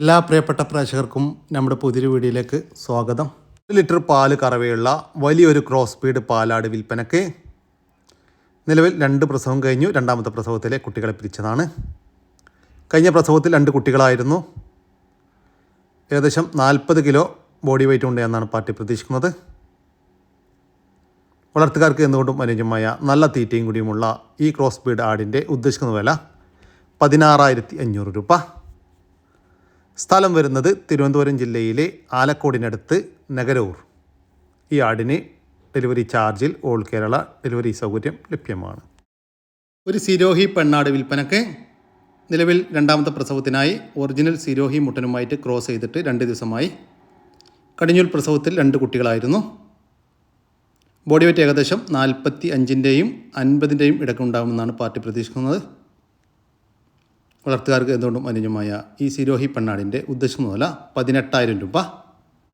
എല്ലാ പ്രിയപ്പെട്ട പ്രേക്ഷകർക്കും നമ്മുടെ പുതിയൊരു വീഡിയോയിലേക്ക് സ്വാഗതം. ഒരു ലിറ്റർ പാൽ കറവയുള്ള വലിയൊരു ക്രോസ് സ്പീഡ് പാലാട് വിൽപ്പനക്ക് നിലവിൽ രണ്ട് പ്രസവം കഴിഞ്ഞു. രണ്ടാമത്തെ പ്രസവത്തിലെ കുട്ടികളെ പിരിച്ചതാണ്. കഴിഞ്ഞ പ്രസവത്തിൽ രണ്ട് കുട്ടികളായിരുന്നു. ഏകദേശം നാൽപ്പത് കിലോ ബോഡി വെയിറ്റ് ഉണ്ട് എന്നാണ് പാർട്ടി പ്രതീക്ഷിക്കുന്നത്. വളർത്തുകാർക്ക് എന്തുകൊണ്ടും അനുയോജ്യമായ നല്ല തീറ്റയും കൂടിയുമുള്ള ഈ ക്രോസ് ബീഡ് ആടിന്റെ ഉദ്ദേശിക്കുന്ന വില പതിനാറായിരത്തി അഞ്ഞൂറ് രൂപ. സ്ഥലം വരുന്നത് തിരുവനന്തപുരം ജില്ലയിലെ ആലക്കോടിനടുത്ത് നഗരൂർ. ഈ ആടിന് ഡെലിവറി ചാർജിൽ ഓൾ കേരള ഡെലിവറി സൗകര്യം ലഭ്യമാണ്. ഒരു സിരോഹി പെണ്ണാട് വിൽപ്പനക്ക് നിലവിൽ രണ്ടാമത്തെ പ്രസവത്തിനായി ഒറിജിനൽ സിരോഹി മുട്ടനുമായിട്ട് ക്രോസ് ചെയ്തിട്ട് രണ്ട് ദിവസമായി. കടിഞ്ഞൂൽ പ്രസവത്തിൽ രണ്ട് കുട്ടികളായിരുന്നു. ബോഡി വെയിറ്റ് ഏകദേശം നാൽപ്പത്തി അഞ്ചിന്റെയും അൻപതിന്റെയും ഇടക്കുണ്ടാകുമെന്നാണ് പാർട്ടി പ്രതീക്ഷിക്കുന്നത്. വളർത്തുകാർക്ക് എന്തുകൊണ്ടും അനുജമായ ഈ സിരോഹി പെണ്ണാടിന്റെ ഉദ്ദേശം മുതല പതിനെട്ടായിരം രൂപ.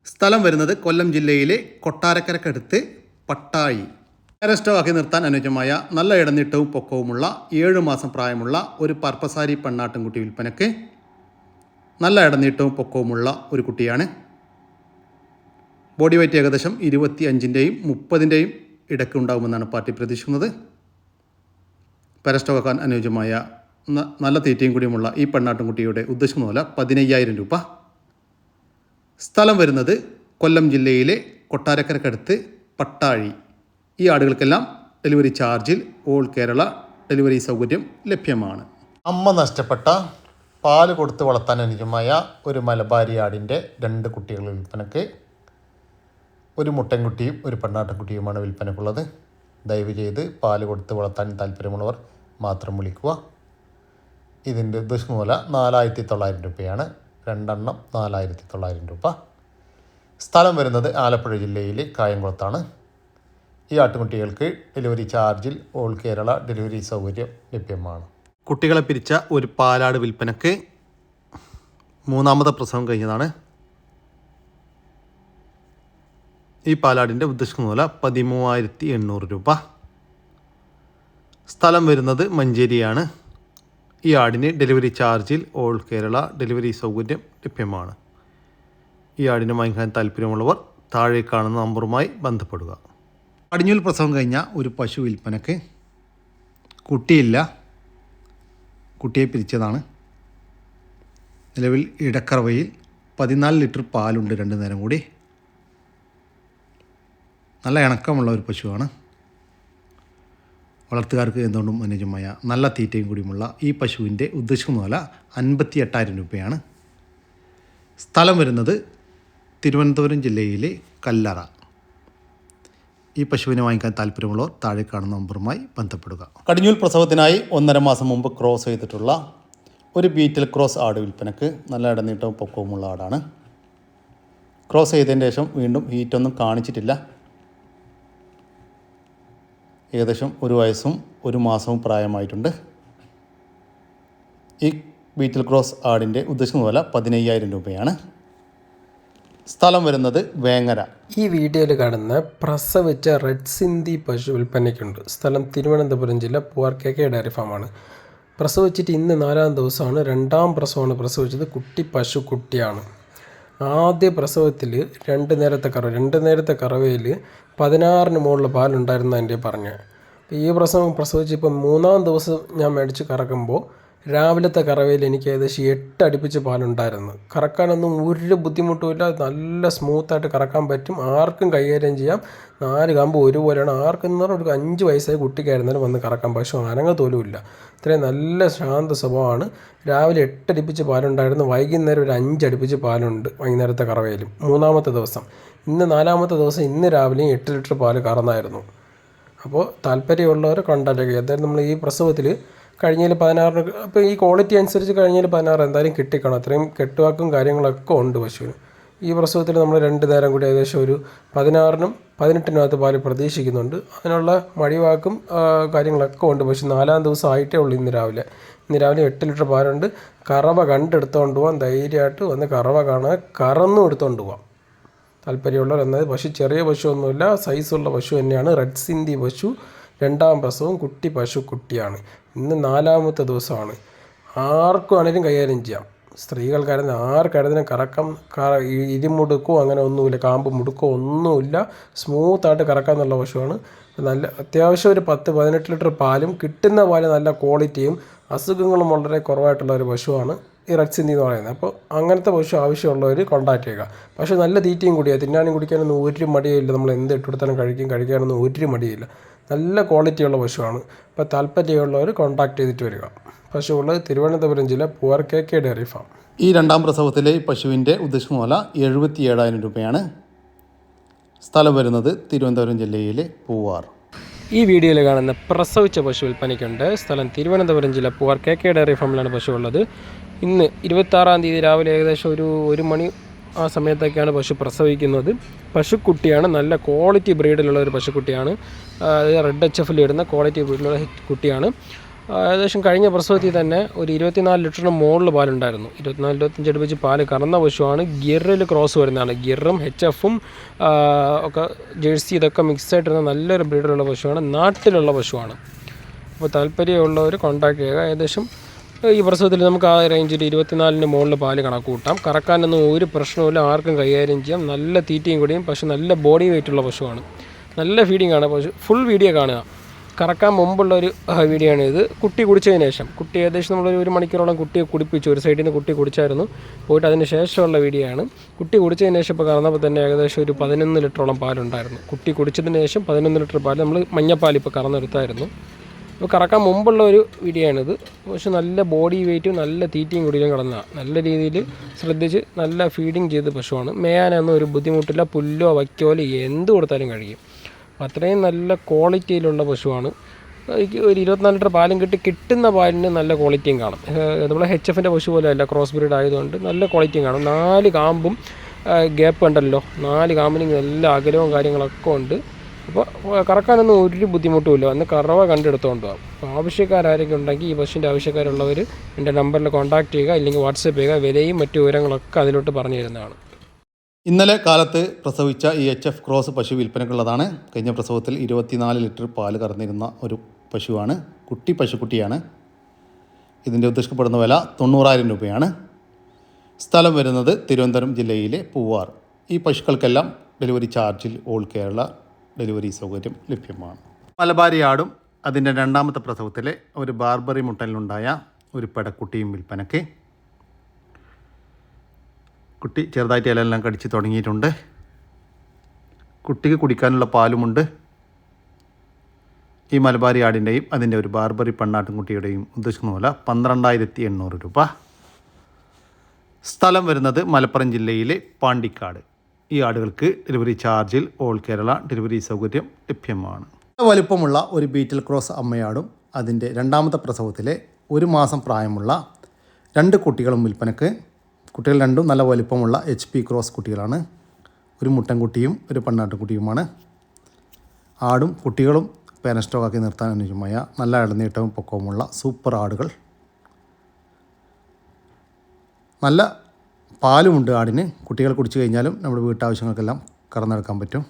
സ്ഥലം വരുന്നത് കൊല്ലം ജില്ലയിലെ കൊട്ടാരക്കരക്കടുത്ത് പട്ടാഴി ആക്കി നിർത്താൻ അനുയോജ്യമായ നല്ല ഇടനീട്ടവും പൊക്കവുമുള്ള ഏഴ് മാസം പ്രായമുള്ള ഒരു പർപ്പസാരി പെണ്ണാട്ടിൻകുട്ടി വിൽപ്പനക്ക് നല്ല ഇടനീട്ടവും പൊക്കവുമുള്ള ഒരു കുട്ടിയാണ്. ബോഡി വെയിറ്റ് ഏകദേശം ഇരുപത്തി അഞ്ചിന്റെയും മുപ്പതിന്റെയും ഇടയ്ക്ക് ഉണ്ടാകുമെന്നാണ് പാർട്ടി പ്രതീക്ഷിക്കുന്നത്. പരസ്റ്റവാക്കാൻ അനുയോജ്യമായ നല്ല തീറ്റയും കൂടിയുമുള്ള ഈ പെണ്ണാട്ടുംകുട്ടിയുടെ ഉദ്ദേശം മുതല പതിനയ്യായിരം രൂപ. സ്ഥലം വരുന്നത് കൊല്ലം ജില്ലയിലെ കൊട്ടാരക്കരക്കടുത്ത് പട്ടാഴി. ഈ ആടുകൾക്കെല്ലാം ഡെലിവറി ചാർജിൽ ഓൾ കേരള ഡെലിവറി സൗകര്യം ലഭ്യമാണ്. അമ്മ നഷ്ടപ്പെട്ട പാൽ കൊടുത്ത് വളർത്താൻ അനുജമായ ഒരു മലബാരി ആടിന്റെ രണ്ട് കുട്ടികളുടെ വിൽപ്പനക്ക് ഒരു മുട്ടൻകുട്ടിയും ഒരു പെണ്ണാട്ടൻകുട്ടിയുമാണ് വിൽപ്പനക്കുള്ളത്. ദയവ് ചെയ്ത് പാൽ കൊടുത്ത് വളർത്താൻ താല്പര്യമുള്ളവർ മാത്രം വിളിക്കുക. ഇതിന്റെ ദുഷ്മൂല മൂല നാലായിരത്തി തൊള്ളായിരം രൂപയാണ്. രണ്ടെണ്ണം നാലായിരത്തി തൊള്ളായിരം രൂപ. സ്ഥലം വരുന്നത് ആലപ്പുഴ ജില്ലയിലെ കായംകുളത്താണ്. ഈ ആട്ടുകുട്ടികൾക്ക് ഡെലിവറി ചാർജിൽ ഓൾ കേരള ഡെലിവറി സൗകര്യം ലഭ്യമാണ്. കുട്ടികളെ പിരിച്ച ഒരു പാലാട് വിൽപ്പനക്ക് മൂന്നാമത്തെ പ്രസവം കഴിഞ്ഞതാണ്. ഈ പാലാടിന്റെ ഉദ്ദേശിക്കുന്ന മൂല പതിമൂവായിരത്തി എണ്ണൂറ് രൂപ. സ്ഥലം വരുന്നത് മഞ്ചേരിയാണ്. ഈ ആടിന് ഡെലിവറി ചാർജിൽ ഓൾ കേരള ഡെലിവറി സൗകര്യം ലഭ്യമാണ്. ഈ ആടിനെ വാങ്ങിക്കാൻ താല്പര്യമുള്ളവർ താഴെ കാണുന്ന നമ്പറുമായി ബന്ധപ്പെടുക. അടിഞ്ഞൂൽ പ്രസവം കഴിഞ്ഞ ഒരു പശു വിൽപ്പനക്ക് കുട്ടിയില്ല. കുട്ടിയെ പിരിച്ചതാണ്. നിലവിൽ ഇടക്കറവയിൽ പതിനാല് ലിറ്റർ പാലുണ്ട് രണ്ട് നേരം കൂടി. നല്ല ഇണക്കമുള്ള ഒരു പശുവാണ്. വളർത്തുകാർക്ക് എന്തുകൊണ്ടും അനുയോജ്യമായ നല്ല തീറ്റയും കൂടിയുമുള്ള ഈ പശുവിന്റെ ഉദ്ദേശിക്കുന്ന വില അൻപത്തി എട്ടായിരം രൂപയാണ്. സ്ഥലം വരുന്നത് തിരുവനന്തപുരം ജില്ലയിലെ കല്ലറ. ഈ പശുവിനെ വാങ്ങിക്കാൻ താല്പര്യമുള്ളവർ താഴെ കാണുന്ന നമ്പറുമായി ബന്ധപ്പെടുക. കടിഞ്ഞൂൽ പ്രസവത്തിനായി ഒന്നര മാസം മുമ്പ് ക്രോസ് ചെയ്തിട്ടുള്ള ഒരു ബീറ്റിൽ ക്രോസ് ആട് വിൽപ്പനക്ക് നല്ല ഇടനീട്ടവും പൊക്കവുമുള്ള ആടാണ്. ക്രോസ് ചെയ്തതിന് ശേഷം വീണ്ടും ഹീറ്റൊന്നും കാണിച്ചിട്ടില്ല. ഏകദേശം ഒരു വയസ്സും ഒരു മാസവും പ്രായമായിട്ടുണ്ട്. ഈ ബീറ്റിൽ ക്രോസ് ആടിന്റെ ഉദ്ദേശിക്കുന്ന വില പതിനയ്യായിരം രൂപയാണ്. സ്ഥലം വരുന്നത് വേങ്ങര. ഈ വീഡിയോയിൽ കാണുന്ന പ്രസവിച്ച റെഡ് സിന്ധി പശു വിൽപ്പനയ്ക്കുണ്ട്. സ്ഥലം തിരുവനന്തപുരം ജില്ല പൂവാർ കെ കെ ഡയറി ഫാമാണ് പ്രസവിച്ചിട്ട് ഇന്ന് നാലാം ദിവസമാണ് രണ്ടാം പ്രസവമാണ് പ്രസവിച്ചത്. കുട്ടി പശു കുട്ടിയാണ്. ആദ്യ പ്രസവത്തിൽ രണ്ട് നേരത്തെ കറവ രണ്ട് നേരത്തെ കറവയിൽ പതിനാറിന് മുകളിൽ പാലുണ്ടായിരുന്ന എന്റെ പറഞ്ഞത് ഈ പ്രസവം പ്രസവിച്ച് ഇപ്പം മൂന്നാം ദിവസം ഞാൻ മേടിച്ച് കറക്കുമ്പോൾ രാവിലത്തെ കറവയിൽ എനിക്ക് ഏകദേശം എട്ട് അടുപ്പിച്ച് പാലുണ്ടായിരുന്നു. കറക്കാനൊന്നും ഒരു ബുദ്ധിമുട്ടുമില്ല നല്ല സ്മൂത്തായിട്ട് കറക്കാൻ പറ്റും. ആർക്കും കൈകാര്യം ചെയ്യാം. നാല് കമ്പ് ഒരുപോലെയാണ്. ആർക്കും എന്ന് പറഞ്ഞാൽ ഒരു അഞ്ച് വയസ്സായ കുട്ടിക്കായിരുന്നാലും വന്ന് കറക്കാം. പക്ഷേ ആനങ്ങൾ തോലുമില്ല ഇത്രയും നല്ല ശാന്ത സ്വഭാവമാണ്. രാവിലെ എട്ട് അടുപ്പിച്ച് പാലുണ്ടായിരുന്നു. വൈകുന്നേരം ഒരു അഞ്ച് അടുപ്പിച്ച് പാലുണ്ട് വൈകുന്നേരത്തെ കറവയിലും മൂന്നാമത്തെ ദിവസം. ഇന്ന് നാലാമത്തെ ദിവസം ഇന്ന് രാവിലെയും എട്ട് ലിറ്റർ പാൽ കറന്നായിരുന്നു. അപ്പോൾ താല്പര്യമുള്ളവർ കണ്ടല്ലേ എന്തായാലും നമ്മൾ ഈ പ്രസവത്തിൽ കഴിഞ്ഞതിൽ പതിനാറിന് അപ്പോൾ ഈ ക്വാളിറ്റി അനുസരിച്ച് കഴിഞ്ഞതിൽ പതിനാറ് എന്തായാലും കിട്ടിക്കണം. അത്രയും കെട്ടുവാക്കും കാര്യങ്ങളൊക്കെ ഉണ്ട് പശുവിന്. ഈ പ്രസവത്തിൽ നമ്മൾ രണ്ട് നേരം കൂടി ഏകദേശം ഒരു പതിനാറിനും പതിനെട്ടിനകത്ത് പാൽ പ്രതീക്ഷിക്കുന്നുണ്ട്. അതിനുള്ള മടിവാക്കും കാര്യങ്ങളൊക്കെ ഉണ്ട് പക്ഷെ നാലാം ദിവസം ആയിട്ടേ ഉള്ളൂ ഇന്ന് രാവിലെ. ഇന്ന് രാവിലെ എട്ട് ലിറ്റർ പാലുണ്ട്. കറവ കണ്ടെടുത്തോണ്ട് പോകാൻ ധൈര്യമായിട്ട് വന്ന് കറവ കാണാൻ കറന്നും എടുത്തോണ്ട് പോവാം. താല്പര്യമുള്ളവർ എന്നത് പശു ചെറിയ പശു ഒന്നുമില്ല സൈസുള്ള പശു തന്നെയാണ്. റെഡ് സിന്ധി പശു. രണ്ടാം പ്രസവം കുട്ടി പശു കുട്ടിയാണ്. ഇന്ന് നാലാമത്തെ ദിവസമാണ്. ആർക്കും ആണെങ്കിലും കൈകാര്യം ചെയ്യാം. സ്ത്രീകൾക്കായിരുന്നു ആർക്കായിരുന്നു കറക്കം ഇരിമുടുക്കോ അങ്ങനെ ഒന്നുമില്ല കാമ്പ് മുടുക്കോ ഒന്നുമില്ല. സ്മൂത്തായിട്ട് കറക്കാന്നുള്ള പശുവാണ് നല്ല അത്യാവശ്യം ഒരു പത്ത് പതിനെട്ട് ലിറ്റർ പാലും കിട്ടുന്ന പാൽ നല്ല ക്വാളിറ്റിയും അസുഖങ്ങളും വളരെ കുറവായിട്ടുള്ള ഒരു പശുവാണ് ഈ റെഡ് സിന്ധി എന്ന് പറയുന്നത്. അപ്പോൾ അങ്ങനത്തെ പശു ആവശ്യമുള്ളവർ കോൺടാക്ട് ചെയ്യുക. പക്ഷേ നല്ല തീറ്റയും കൂടിയാണ് തിന്നാനും കുടിക്കാനൊന്നും ഒരു മടിയില്ല നമ്മൾ എന്ത് ഇട്ടുകൊടുത്താലും കഴിക്കും കഴിക്കാനൊന്നും ഒരു മടിയില്ല നല്ല ക്വാളിറ്റിയുള്ള പശുവാണ്. അപ്പോൾ താല്പര്യമുള്ളവർ കോൺടാക്ട് ചെയ്തിട്ട് വരിക. പശുവുള്ളത് തിരുവനന്തപുരം ജില്ല Poovar K K dairy farm. ഈ രണ്ടാം പ്രസവത്തിലെ ഈ പശുവിന്റെ ഉദ്ദേശിക്കുന്ന വില എഴുപത്തി ഏഴായിരം രൂപയാണ് സ്ഥലം വരുന്നത് തിരുവനന്തപുരം ജില്ലയിലെ പൂവാർ. ഈ വീഡിയോയിൽ കാണുന്ന പ്രസവിച്ച പശു വിൽപ്പനയ്ക്കുണ്ട്. സ്ഥലം തിരുവനന്തപുരം ജില്ല പൂവാർ കെ കെ ഡയറി ഫാമിലാണ് പശു ഉള്ളത് ഇന്ന് ഇരുപത്താറാം തീയതി രാവിലെ ഏകദേശം ഒരു ഒരു മണി ആ സമയത്തൊക്കെയാണ് പശു പ്രസവിക്കുന്നത്. പശുക്കുട്ടിയാണ് നല്ല ക്വാളിറ്റി ബ്രീഡിലുള്ള ഒരു പശുക്കുട്ടിയാണ്. റെഡ് എച്ച് എഫിൽ ഇടുന്ന ക്വാളിറ്റി ബ്രീഡിലുള്ള കുട്ടിയാണ്. ഏകദേശം കഴിഞ്ഞ പ്രസവത്തിൽ തന്നെ ഒരു ഇരുപത്തിനാല് ലിറ്ററിന് മുകളിൽ പാലുണ്ടായിരുന്നു. ഇരുപത്തിനാല് ഇരുപത്തഞ്ച് അടുപ്പിച്ച് പാൽ കറന്ന പശുവാണ് ഗിയറിൽ ക്രോസ് വരുന്നതാണ്. ഗിയറും എച്ച് എഫും ഒക്കെ ജേഴ്സി ഇതൊക്കെ മിക്സ് ആയിട്ടിരുന്ന നല്ലൊരു ബ്രീഡിലുള്ള പശുവാണ് നാട്ടിലുള്ള പശുവാണ് അപ്പോൾ താല്പര്യമുള്ളവർ കോൺടാക്ട് ചെയ്യുക. ഏകദേശം ഈ പ്രസവത്തിൽ നമുക്ക് ആ റേഞ്ചിൽ ഇരുപത്തിനാലിന് മുകളിൽ പാൽ കണക്ക് കൂട്ടാം. കറക്കാനൊന്നും ഒരു പ്രശ്നവുമില്ല. ആർക്കും കൈകാര്യം ചെയ്യാം. നല്ല തീറ്റയും കൂടിയും പശു നല്ല ബോഡി വെയിറ്റുള്ള പശുവാണ് നല്ല ഫീഡിംഗ് ആണ്. പശു ഫുൾ വീഡിയോ കാണുക. കറക്കാൻ മുമ്പുള്ള ഒരു വീഡിയോ ആണ് ഇത്. കുട്ടി കുടിച്ചതിന് ശേഷം. കുട്ടി ഏകദേശം നമ്മൾ ഒരു മണിക്കൂറോളം കുട്ടിയെ കുടിപ്പിച്ചു. ഒരു സൈഡിൽ നിന്ന് കുട്ടി കുടിച്ചായിരുന്നു. പോയിട്ട് അതിന് ശേഷമുള്ള വീഡിയോ ആണ്. കുട്ടി കുടിച്ചതിന് ശേഷം ഇപ്പോൾ കറന്നപ്പോൾ തന്നെ ഏകദേശം ഒരു പതിനൊന്ന് ലിറ്ററോളം പാലുണ്ടായിരുന്നു. കുട്ടി കുടിച്ചതിന് ശേഷം പതിനൊന്ന് ലിറ്റർ പാൽ നമ്മൾ മഞ്ഞപ്പാൽ ഇപ്പോൾ കറന്നെടുത്തായിരുന്നു. അപ്പോൾ കറക്കാൻ മുമ്പുള്ള ഒരു വീഡിയോ ആണിത് പക്ഷെ നല്ല ബോഡി വെയിറ്റും നല്ല തീറ്റയും കുടിയിലും കിടന്ന നല്ല രീതിയിൽ ശ്രദ്ധിച്ച് നല്ല ഫീഡിങ് ചെയ്ത പശുവാണ്. മേയാനൊന്നും ഒരു ബുദ്ധിമുട്ടില്ല. പുല്ലോ വയ്ക്കോലോ എന്ത് കൊടുത്താലും കഴിയും. അത്രയും നല്ല ക്വാളിറ്റിയിലുള്ള പശുവാണ്. ഒരു ഇരുപത്തിനാല് ലിറ്റർ പാലും കിട്ടി കിട്ടുന്ന പാലിന് നല്ല ക്വാളിറ്റിയും കാണും. നമ്മൾ എച്ച് എഫിന്റെ പശു പോലെ അല്ല ക്രോസ് ബ്രീഡ് ആയതുകൊണ്ട് നല്ല ക്വാളിറ്റിയും കാണും. നാല് കാമ്പും ഗ്യാപ്പ് ഉണ്ടല്ലോ നാല് കാമ്പിനും നല്ല അകലവും കാര്യങ്ങളൊക്കെ ഉണ്ട്. അപ്പോൾ കറക്കാനൊന്നും ഒരു ബുദ്ധിമുട്ടുമില്ല. അന്ന് കറവ കണ്ടെടുത്തുകൊണ്ട് പോകാം അപ്പോൾ ആവശ്യക്കാരാരൊക്കെ ഉണ്ടെങ്കിൽ ഈ പശുവിന്റെ ആവശ്യക്കാരുള്ളവർ എന്റെ നമ്പറിൽ കോൺടാക്ട് ചെയ്യുക ഇല്ലെങ്കിൽ വാട്സപ്പ് ചെയ്യുക വിലയും മറ്റു വിവരങ്ങളൊക്കെ അതിലോട്ട് പറഞ്ഞു തരുന്നതാണ്. ഇന്നലെ കാലത്ത് പ്രസവിച്ച ഈ എച്ച് എഫ് ക്രോസ് പശു വിൽപ്പനക്കുള്ളതാണ് കഴിഞ്ഞ പ്രസവത്തിൽ ഇരുപത്തിനാല് ലിറ്റർ പാൽ കറന്നിരുന്ന ഒരു പശുവാണ്. കുട്ടി പശുക്കുട്ടിയാണ്. ഇതിന്റെ ഉദ്ദേശിക്കപ്പെടുന്ന വില തൊണ്ണൂറായിരം രൂപയാണ്. സ്ഥലം വരുന്നത് തിരുവനന്തപുരം ജില്ലയിലെ പൂവാർ. ഈ പശുക്കൾക്കെല്ലാം ഡെലിവറി ചാർജിൽ ഓൾ കേരള ഡെലിവറി സൗകര്യം ലഭ്യമാണ്. മലബാരി ആടും അതിന്റെ രണ്ടാമത്തെ പ്രസവത്തിലെ ഒരു ബാർബറി മുട്ടലിലുണ്ടായ ഒരു പെടക്കുട്ടിയും വിൽപ്പനയ്ക്ക് കുട്ടി ചെറുതായിട്ട് ഇലയെല്ലാം കടിച്ച് തുടങ്ങിയിട്ടുണ്ട്. കുട്ടിക്ക് കുടിക്കാനുള്ള പാലുമുണ്ട്. ഈ മലബാരി ആടിന്റെയും അതിന്റെ ഒരു ബാർബറി പെണ്ണാട്ടുംകുട്ടിയുടെയും ഉദ്ദേശിക്കുന്ന പോലെ പന്ത്രണ്ടായിരത്തി എണ്ണൂറ് രൂപ. സ്ഥലം വരുന്നത് മലപ്പുറം ജില്ലയിലെ പാണ്ടിക്കാട്. ഈ ആടുകൾക്ക് ഡെലിവറി ചാർജിൽ ഓൾ കേരള ഡെലിവറി സൗകര്യം ലഭ്യമാണ്. വലുപ്പമുള്ള ഒരു ബീറ്റൽ ക്രോസ് അമ്മയാടും അതിന്റെ രണ്ടാമത്തെ പ്രസവത്തിലെ ഒരു മാസം പ്രായമുള്ള രണ്ട് കുട്ടികളും വിൽപ്പനക്ക് കുട്ടികൾ രണ്ടും നല്ല വലിപ്പമുള്ള എച്ച് പി ക്രോസ് കുട്ടികളാണ്. ഒരു മുട്ടൻകുട്ടിയും ഒരു പെണ്ണാട്ടുകുട്ടിയുമാണ്. ആടും കുട്ടികളും പേന സ്റ്റോക്കാക്കി നിർത്താൻ അനുയോജ്യമായ നല്ല ഇടനീട്ടവും പൊക്കവുമുള്ള സൂപ്പർ ആടുകൾ. നല്ല പാലുമുണ്ട് ആടിന്. കുട്ടികൾ കുടിച്ചു കഴിഞ്ഞാലും നമ്മുടെ വീട്ടാവശ്യങ്ങൾക്കെല്ലാം കറന്നെടുക്കാൻ പറ്റും.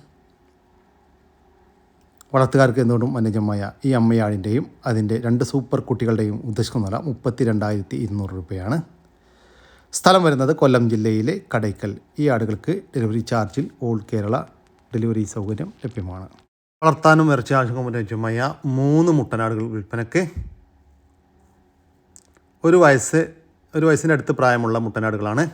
വളർത്തുകാർക്ക് എന്തുകൊണ്ടും അനുജമായ ഈ അമ്മയാടിന്റെയും അതിന്റെ രണ്ട് സൂപ്പർ കുട്ടികളുടെയും ഉദ്ദേശിക്കുന്ന വില മുപ്പത്തി രണ്ടായിരത്തി ഇരുന്നൂറ് രൂപയാണ്. സ്ഥലം വരുന്നത് കൊല്ലം ജില്ലയിലെ കടയ്ക്കൽ. ഈ ആടുകൾക്ക് ഡെലിവറി ചാർജിൽ ഓൾ കേരള ഡെലിവറി സൗകര്യം ലഭ്യമാണ്. വളർത്താനും ഇറച്ചി അനുയോജ്യമായ മൂന്ന് മുട്ടനാടുകൾ വിൽപ്പനയ്ക്ക് ഒരു വയസ്സ് ഒരു വയസ്സിന്റെ അടുത്ത് പ്രായമുള്ള മുട്ടനാടുകളാണ്.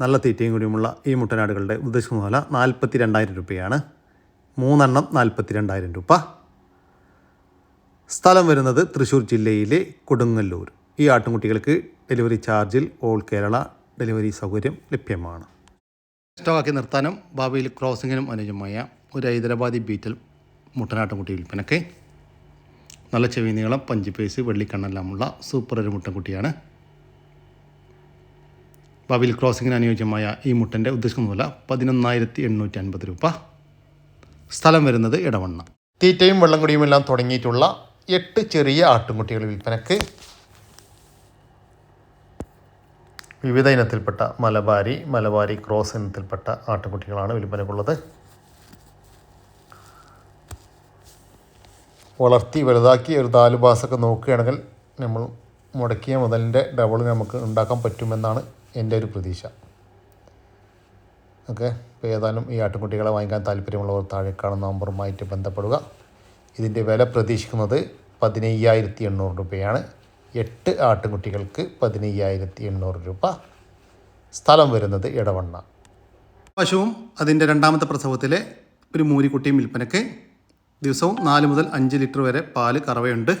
നല്ല തീറ്റയും കൂടിയുമുള്ള ഈ മുട്ടനാടുകളുടെ ഉദ്ദേശിക്കുന്ന വില നാൽപ്പത്തി രണ്ടായിരം രൂപയാണ്. മൂന്നെണ്ണം നാൽപ്പത്തി രണ്ടായിരം രൂപ. സ്ഥലം വരുന്നത് തൃശ്ശൂർ ജില്ലയിലെ കൊടുങ്ങല്ലൂർ. ഈ ആട്ടുംകുട്ടികൾക്ക് ഡെലിവറി ചാർജിൽ ഓൾ കേരള ഡെലിവറി സൗകര്യം ലഭ്യമാണ്. സ്റ്റോക്കാക്കി നിർത്താനും ഭാവിയിൽ ക്രോസിങ്ങിനും അനുയോജ്യമായ ഒരു ഹൈദരാബാദി ബീറ്റൽ മുട്ടനാട്ടുംകുട്ടി വിൽപ്പനയ്ക്ക് നല്ല ചെവി നീളം പഞ്ചിപ്പേസ് വെള്ളിക്കണ്ണെല്ലാമുള്ള സൂപ്പർ ഒരു മുട്ടൻകുട്ടിയാണ്. ഭാവിയിൽ ക്രോസിങ്ങിന് അനുയോജ്യമായ ഈ മുട്ടന്റെ ഉദ്ദേശിക്കുന്ന വില പതിനൊന്നായിരത്തി എണ്ണൂറ്റി അൻപത് രൂപ. സ്ഥലം വരുന്നത് ഇടവണ്ണ തീറ്റയും വെള്ളം കുടിയുമെല്ലാം തുടങ്ങിയിട്ടുള്ള എട്ട് ചെറിയ ആട്ടുംകുട്ടികൾ വിൽപ്പനക്ക് വിവിധ ഇനത്തിൽപ്പെട്ട മലബാരി മലബാരി ക്രോസ് ഇനത്തിൽപ്പെട്ട ആട്ടുംകുട്ടികളാണ് വിൽപ്പനക്കുള്ളത്. വളർത്തി വലുതാക്കി ഒരു നാല് മാസമൊക്കെ നോക്കുകയാണെങ്കിൽ നമ്മൾ മുടക്കിയ മുതലിന്റെ ഡബിൾ നമുക്ക് ഉണ്ടാക്കാൻ പറ്റുമെന്നാണ് എന്റെ ഒരു പ്രതീക്ഷ. ഓക്കെ ഏതാനും ഈ ആട്ടുകുട്ടികളെ വാങ്ങിക്കാൻ താല്പര്യമുള്ളവർ താഴെ കാണുന്ന നമ്പറുമായിട്ട് ബന്ധപ്പെടുക. ഇതിന്റെ വില പ്രതീക്ഷിക്കുന്നത് പതിനയ്യായിരത്തി എണ്ണൂറ് രൂപയാണ്. എട്ട് ആട്ടുകുട്ടികൾക്ക് പതിനയ്യായിരത്തി എണ്ണൂറ് രൂപ സ്ഥലം വരുന്നത് ഇടവണ്ണ പശുവും അതിന്റെ രണ്ടാമത്തെ പ്രസവത്തിലെ ഒരു മൂരിക്കുട്ടിയും വിൽപ്പനയ്ക്ക് ദിവസവും നാല് മുതൽ അഞ്ച് ലിറ്റർ വരെ പാൽ കറവയുണ്ട്.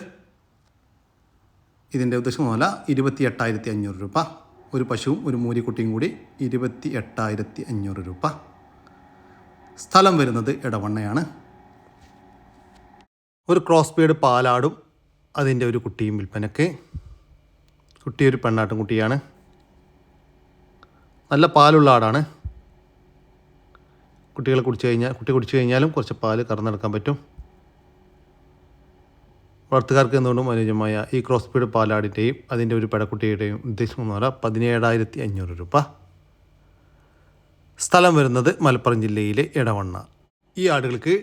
ഇതിന്റെ ഉദ്ദേശം മുതല ഇരുപത്തി എട്ടായിരത്തി അഞ്ഞൂറ് രൂപ. ഒരു പശുവും ഒരു മൂരിക്കുട്ടിയും കൂടി ഇരുപത്തി എട്ടായിരത്തി അഞ്ഞൂറ് രൂപ. സ്ഥലം വരുന്നത് ഇടവണ്ണയാണ് ഒരു ക്രോസ് പാലാടും അതിന്റെ ഒരു കുട്ടിയും വിൽപ്പനയ്ക്ക് കുട്ടി ഒരു പെണ്ണാട്ടും കുട്ടിയാണ്. നല്ല പാലുള്ള ആടാണ്. കുട്ടികളെ കുടിച്ചു കഴിഞ്ഞാൽ കുട്ടി കുടിച്ചു കഴിഞ്ഞാലും കുറച്ച് പാൽ കറന്നെടുക്കാൻ പറ്റും. വളർത്തുകാർക്ക് എന്തുകൊണ്ടും അനുയോജ്യമായ ഈ ക്രോസ് സ്പീഡ് പാലാടിന്റെയും അതിന്റെ ഒരു പെടക്കുട്ടിയുടെയും ഉദ്ദേശം എന്ന് പതിനേഴായിരത്തി അഞ്ഞൂറ് രൂപ. സ്ഥലം വരുന്നത് മലപ്പുറം ജില്ലയിലെ ഇടവണ്ണ ഈ ആടുകൾക്ക്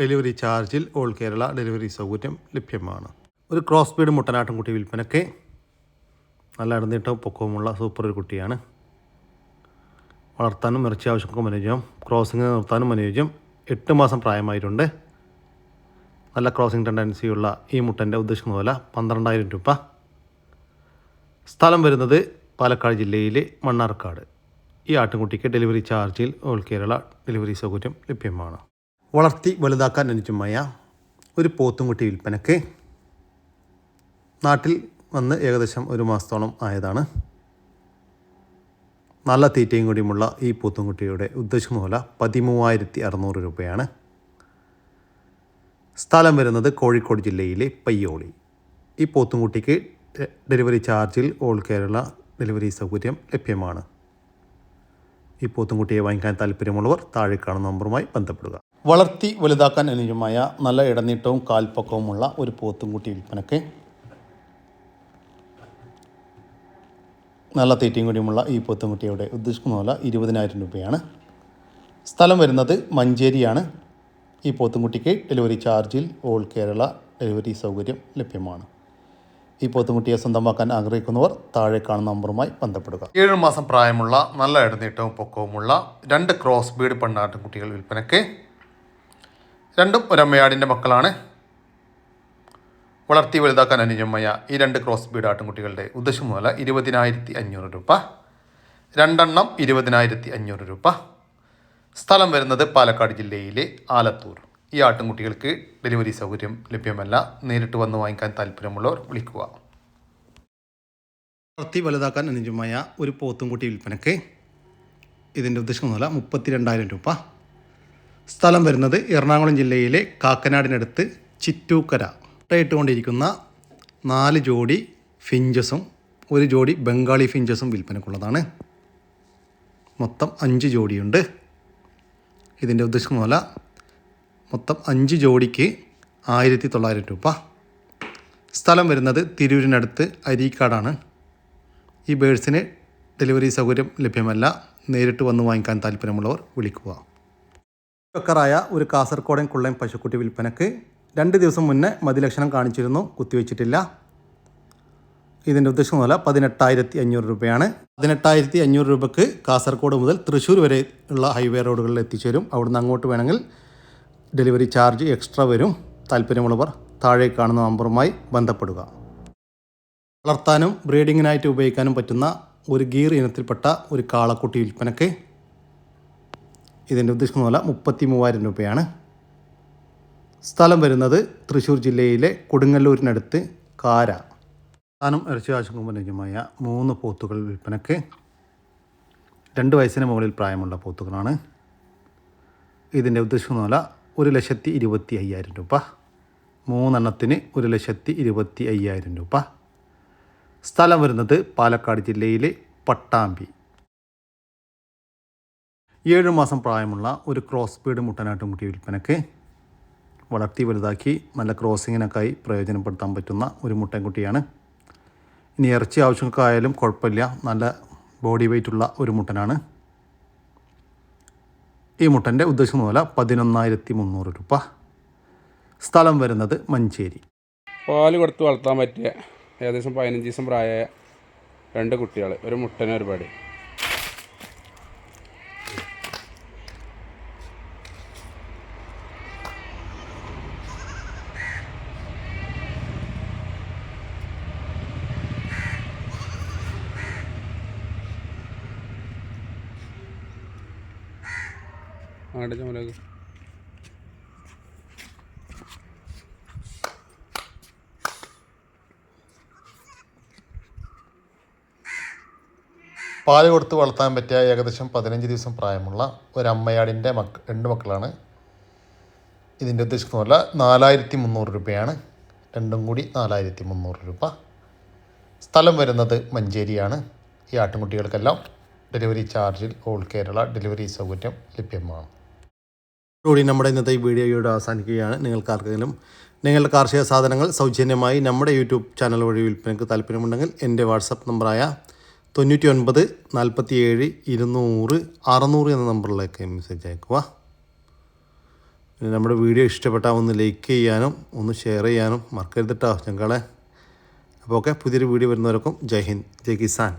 ഡെലിവറി ചാർജിൽ ഓൾ കേരള ഡെലിവറി സൗകര്യം ലഭ്യമാണ്. ഒരു ക്രോസ് ബീഡ് സ്പീഡ് മുട്ടനാട്ടുംകുട്ടി വിൽപ്പനയ്ക്ക് നല്ല അടുന്നിട്ടും പൊക്കവുമുള്ള സൂപ്പർ ഒരു കുട്ടിയാണ്. വളർത്താനും ഇറച്ചി ആവശ്യങ്ങൾക്കും അനുയോജ്യം. ക്രോസിംഗ് നിർത്താനും അനുയോജ്യം. എട്ട് മാസം പ്രായമായിട്ടുണ്ട്. നല്ല ക്രോസിംഗ് ടെൻഡൻസിയുള്ള ഈ മുട്ടന്റെ ഉദ്ദേശിക്കുന്ന വില പന്ത്രണ്ടായിരം രൂപ. സ്ഥലം വരുന്നത് പാലക്കാട് ജില്ലയിലെ മണ്ണാർക്കാട്. ഈ ആട്ടിൻകുട്ടിക്ക് ഡെലിവറി ചാർജിൽ ഓൾ കേരള ഡെലിവറി സൗകര്യം ലഭ്യമാണ്. വളർത്തി വലുതാക്കാൻ അനുജമായ ഒരു പോത്തുംകുട്ടി വിൽപ്പനയ്ക്ക് നാട്ടിൽ വന്ന് ഏകദേശം ഒരു മാസത്തോളം ആയതാണ്. നല്ല തീറ്റയും കൂടിയുമുള്ള ഈ പോത്തുംകുട്ടിയുടെ ഉദ്ദേശം മൂല പതിമൂവായിരത്തി അറുന്നൂറ് രൂപയാണ്. സ്ഥലം വരുന്നത് കോഴിക്കോട് ജില്ലയിലെ പയ്യോളി. ഈ പോത്തുംകുട്ടിക്ക് ഡെലിവറി ചാർജിൽ ഓൾ കേരള ഡെലിവറി സൗകര്യം ലഭ്യമാണ്. ഈ പോത്തുംകുട്ടിയെ വാങ്ങിക്കാൻ താല്പര്യമുള്ളവർ താഴെ കാണുന്ന നമ്പറുമായി ബന്ധപ്പെടുക. വളർത്തി വലുതാക്കാൻ അനുയോജ്യമായ നല്ല ഇടനീട്ടവും കാൽപ്പക്കവുമുള്ള ഒരു പോത്തുംകുട്ടി വിൽപ്പനയ്ക്ക് നല്ല തീറ്റയും കൂടിയുമുള്ള ഈ പോത്തുംകുട്ടിയുടെ ഉദ്ദേശിക്കുന്ന പോലെ ഇരുപതിനായിരം രൂപയാണ്. സ്ഥലം വരുന്നത് മഞ്ചേരിയാണ്. ഈ പോത്തുംകുട്ടിക്ക് ഡെലിവറി ചാർജിൽ ഓൾ കേരള ഡെലിവറി സൗകര്യം ലഭ്യമാണ്. ഈ പോത്തുംകുട്ടിയെ സ്വന്തമാക്കാൻ ആഗ്രഹിക്കുന്നവർ താഴെ കാണുന്ന നമ്പറുമായി ബന്ധപ്പെടുക. ഏഴ് മാസം പ്രായമുള്ള നല്ല ഇടനീട്ടവും പൊക്കവുമുള്ള രണ്ട് ക്രോസ് ബീഡ് പെണ്ണാട്ടുംകുട്ടികൾ വിൽപ്പനയ്ക്ക് രണ്ടും ഒരമ്മയാടിന്റെ മക്കളാണ്. വളർത്തി വലുതാക്കാൻ അനുജമ്മയ ഈ രണ്ട് ക്രോസ് ബീഡ് ആട്ടുംകുട്ടികളുടെ ഉദ്ദേശം മുതല ഇരുപതിനായിരത്തി അഞ്ഞൂറ് രൂപ. രണ്ടെണ്ണം ഇരുപതിനായിരത്തി അഞ്ഞൂറ് രൂപ. സ്ഥലം വരുന്നത് പാലക്കാട് ജില്ലയിലെ ആലത്തൂർ. ഈ ആട്ടുംകുട്ടികൾക്ക് ഡെലിവറി സൗകര്യം ലഭ്യമല്ല. നേരിട്ട് വന്ന് വാങ്ങിക്കാൻ താല്പര്യമുള്ളവർ വിളിക്കുക. വളർത്തി വലുതാക്കാൻ അനുജമായ ഒരു പോത്തുംകുട്ടി വിൽപ്പനയ്ക്ക് ഇതിന്റെ ഉദ്ദേശം മുതല മുപ്പത്തി രണ്ടായിരം രൂപ. സ്ഥലം വരുന്നത് എറണാകുളം ജില്ലയിലെ കാക്കനാടിനടുത്ത് ചിറ്റൂക്കര. ഇട്ടുകൊണ്ടിരിക്കുന്ന നാല് ജോഡി ഫിഞ്ചസും ഒരു ജോഡി ബംഗാളി ഫിഞ്ചസും വിൽപ്പനക്കുള്ളതാണ്. മൊത്തം അഞ്ച് ജോഡിയുണ്ട്. ഇതിന്റെ ഉദ്ദേശം പോലെ മൊത്തം അഞ്ച് ജോഡിക്ക് ആയിരത്തി തൊള്ളായിരം രൂപ. സ്ഥലം വരുന്നത് തിരൂരിനടുത്ത് അരീക്കാടാണ്. ഈ ബേഡ്സിന് ഡെലിവറി സൗകര്യം ലഭ്യമല്ല. നേരിട്ട് വന്ന് വാങ്ങിക്കാൻ താല്പര്യമുള്ളവർ വിളിക്കുക. വെക്കറായ ഒരു കാസർഗോഡൻ കുള്ളൻ പശുക്കുട്ടി വിൽപ്പനക്ക് രണ്ട് ദിവസം മുന്നേ മതിലക്ഷണം കാണിച്ചിരുന്നു കുത്തിവെച്ചിട്ടില്ല. ഇതിന്റെ ഉദ്ദേശം പോലെ പതിനെട്ടായിരത്തി അഞ്ഞൂറ് രൂപയാണ്. പതിനെട്ടായിരത്തി അഞ്ഞൂറ് രൂപയ്ക്ക് കാസർഗോഡ് മുതൽ തൃശ്ശൂർ വരെ ഉള്ള ഹൈവേ റോഡുകളിൽ എത്തിച്ചേരും. അവിടുന്ന് അങ്ങോട്ട് വേണമെങ്കിൽ ഡെലിവറി ചാർജ് എക്സ്ട്രാ വരും. താല്പര്യമുള്ളവർ താഴെ കാണുന്ന നമ്പറുമായി ബന്ധപ്പെടുക. വളർത്താനും ബ്രീഡിങ്ങിനായിട്ട് ഉപയോഗിക്കാനും പറ്റുന്ന ഒരു ഗീർ ഇനത്തിൽപ്പെട്ട ഒരു കാളക്കുട്ടി വിൽപ്പനക്ക് ഇതിന്റെ ഉദ്ദേശിക്കുന്ന വില മുപ്പത്തി മൂവായിരം രൂപയാണ്. സ്ഥലം വരുന്നത് തൃശ്ശൂർ ജില്ലയിലെ കൊടുങ്ങല്ലൂരിനടുത്ത് കാര. സ്ഥാനം ഇറച്ചി ആശങ്കമായ മൂന്ന് പോത്തുകൾ വിൽപ്പനക്ക്. രണ്ട് വയസ്സിന് മുകളിൽ പ്രായമുള്ള പോത്തുകളാണ്. ഇതിന്റെ ഉദ്ദേശിക്കുന്ന വില ഒരു ലക്ഷത്തി ഇരുപത്തി അയ്യായിരം രൂപ. മൂന്നെണ്ണത്തിന് ഒരു ലക്ഷത്തി ഇരുപത്തി അയ്യായിരം രൂപ. സ്ഥലം വരുന്നത് പാലക്കാട് ജില്ലയിലെ പട്ടാമ്പി. ഏഴ് മാസം പ്രായമുള്ള ഒരു ക്രോസ് ബീഡ് മുട്ടനാട്ടുംകുട്ടി വിൽപ്പനയ്ക്ക് വളർത്തി വലുതാക്കി നല്ല ക്രോസിങ്ങിനൊക്കെയായി പ്രയോജനപ്പെടുത്താൻ പറ്റുന്ന ഒരു മുട്ടൻകുട്ടിയാണ്. ഇനി ഇറച്ചി ആവശ്യങ്ങൾക്കായാലും കുഴപ്പമില്ല. നല്ല ബോഡി വെയിറ്റ് ഉള്ള ഒരു മുട്ടനാണ്. ഈ മുട്ടന്റെ ഉദ്ദേശിക്കുന്ന പോലെ പതിനൊന്നായിരത്തി മുന്നൂറ് രൂപ. സ്ഥലം വരുന്നത് മഞ്ചേരി. പാൽ കൊടുത്ത് വളർത്താൻ പറ്റിയ ഏകദേശം പതിനഞ്ച് ദിവസം പ്രായമായ രണ്ട് കുട്ടികൾ ഒരു മുട്ടനെ ഒരു പടി മുളക് പാൽ കൊടുത്ത് വളർത്താൻ പറ്റിയ ഏകദേശം പതിനഞ്ച് ദിവസം പ്രായമുള്ള ഒരു അമ്മയാടിന്റെ മക്ക രണ്ട് മക്കളാണ്. ഇതിന്റെ ഉദ്ദേശിക്കുന്ന നാലായിരത്തി മുന്നൂറ് രൂപയാണ്. രണ്ടും കൂടി നാലായിരത്തി മുന്നൂറ് രൂപ. സ്ഥലം വരുന്നത് മഞ്ചേരിയാണ്. ഈ ആട്ടിൻകുട്ടികൾക്കെല്ലാം ഡെലിവറി ചാർജിൽ ഓൾ കേരള ഡെലിവറി സൗകര്യം ലഭ്യമാണ്. കൂടി നമ്മുടെ ഇന്നത്തെ ഈ വീഡിയോയോട് അവസാനിക്കുകയാണ്. നിങ്ങൾക്ക് ആർക്കെങ്കിലും നിങ്ങളുടെ കാർഷിക സാധനങ്ങൾ സൗജന്യമായി നമ്മുടെ യൂട്യൂബ് ചാനൽ വഴി വിൽപ്പനയ്ക്ക് താല്പര്യമുണ്ടെങ്കിൽ എന്റെ വാട്സപ്പ് നമ്പറായ തൊണ്ണൂറ്റി ഒൻപത് നാൽപ്പത്തി ഏഴ് ഇരുന്നൂറ് അറുന്നൂറ് എന്ന നമ്പറിലേക്ക് മെസ്സേജ് അയക്കുക. പിന്നെ നമ്മുടെ വീഡിയോ ഇഷ്ടപ്പെട്ടാൽ ഒന്ന് ലൈക്ക് ചെയ്യാനും ഒന്ന് ഷെയർ ചെയ്യാനും മറക്കരുത് കേട്ടോ ഞങ്ങളെ അപ്പോൾ ഓക്കെ പുതിയൊരു വീഡിയോ വരുന്നവർക്കും ജയ് ഹിന്ദ് ജയ് കിസാൻ.